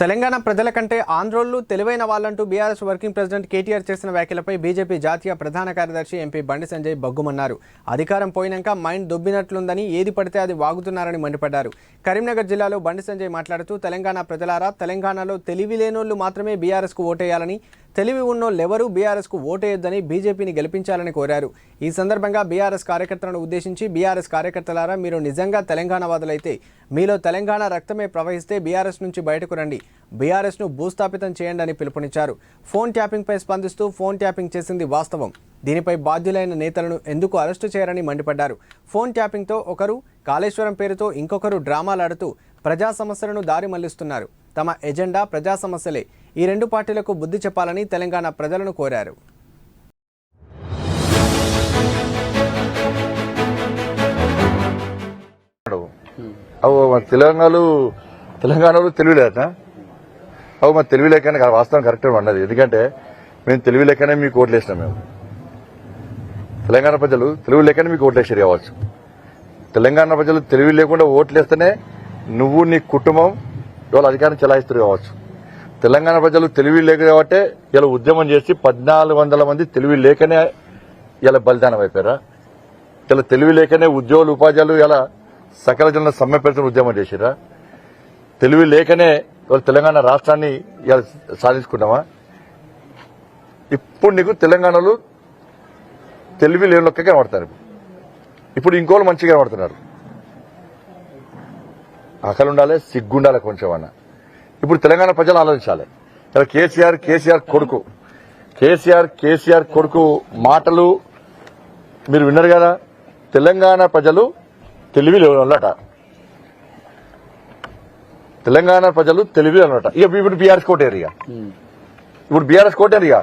తెలంగాణ ప్రజల కంటే ఆంధ్రోళ్ళు తెలివైన వాళ్ళంటూ బీఆర్ఎస్ వర్కింగ్ ప్రెసిడెంట్ కేటీఆర్ చేసిన వ్యాఖ్యలపై బీజేపీ జాతీయ ప్రధాన కార్యదర్శి ఎంపీ బండి సంజయ్ బగ్గుమన్నారు. అధికారం పోయినాక మైండ్ దొబ్బినట్లుందని ఏది పడితే అది వాగుతున్నారని మండిపడ్డారు. కరీంనగర్ జిల్లాలో బండి సంజయ్ మాట్లాడుతూ తెలంగాణ ప్రజలారా తెలంగాణలో తెలివి లేనోళ్ళు మాత్రమే బీఆర్ఎస్కు ఓటేయాలని తెలివి ఉన్నోళ్ళెవరూ బీఆర్ఎస్కు ఓటేయొద్దని బీజేపీని గెలిపించాలని కోరారు. ఈ సందర్భంగా బీఆర్ఎస్ కార్యకర్తలను ఉద్దేశించి బీఆర్ఎస్ కార్యకర్తలారా మీరు నిజంగా తెలంగాణ వాదులైతే మీలో తెలంగాణ రక్తమే ప్రవహిస్తే బీఆర్ఎస్ నుంచి బయటకు రండి. బీఆర్ఎస్ను భూస్థాపితం చేయండి అని పిలుపునిచ్చారు. ఫోన్ ట్యాపింగ్పై స్పందిస్తూ ఫోన్ ట్యాపింగ్ చేసింది వాస్తవం. దీనిపై బాధ్యులైన నేతలను ఎందుకు అరెస్టు చేయరని మండిపడ్డారు. ఫోన్ ట్యాపింగ్తో ఒకరు కాళేశ్వరం పేరుతో ఇంకొకరు డ్రామాలాడుతూ ప్రజా సమస్యలను దారి మళ్ళిస్తున్నారు. తమ ఎజెండా ప్రజా సమస్యలే. ఈ రెండు పార్టీలకు బుద్ధి చెప్పాలని తెలంగాణ ప్రజలను కోరారు. తెలంగాణలో తెలంగాణలో తెలివి లేదట. అవు మన తెలివి లేకనే వాస్తవం కరెక్ట్ అన్నది ఎందుకంటే మేము తెలివి లేకనే మీకు ఓట్లు వేసినాం మేము. తెలంగాణ ప్రజలు తెలివి లేకనే మీకు ఓట్లు వేసారు కావచ్చు. తెలంగాణ ప్రజలు తెలివి లేకుండా ఓట్లు వేస్తేనే నువ్వు నీ కుటుంబం ఇవాళ అధికారం చెలాయిస్తారు కావచ్చు. తెలంగాణ ప్రజలు తెలివి లేక కాబట్టి ఇలా ఉద్యమం చేసి పద్నాలుగు వందల మంది తెలివి లేకనే ఇలా బలిదానం అయిపోయారా? ఇలా తెలివి లేకనే ఉద్యోగులు ఉపాధ్యాయులు ఇలా సకల జనుల సమ్మె ఉద్యమం చేసిరా తెలివి లేకనే ఇవాళ తెలంగాణ రాష్ట్రాన్ని ఇలా సాధించుకున్నామా? ఇప్పుడు నీకు తెలంగాణలో తెలివి లేని లెక్క కనబడతారు. ఇప్పుడు ఇంకోళ్ళు మంచిగా కనబడుతున్నారు. ఆకలి ఉండాలి సిగ్గుండాలి కొంచెం అన్న. ఇప్పుడు తెలంగాణ ప్రజలు ఆలోచించాలి. ఇలా కేసీఆర్ కేసీఆర్ కొడుకు. కేసీఆర్ కేసీఆర్ కొడుకు మాటలు మీరు విన్నారు కదా? తెలంగాణ ప్రజలు తెలివి లేవన్నట తెలంగాణ ప్రజలు తెలివి అన్నట ఇక ఇప్పుడు బీఆర్ఎస్ కోటేరు ఇక ఇప్పుడు బీఆర్ఎస్ కోటేరు ఇక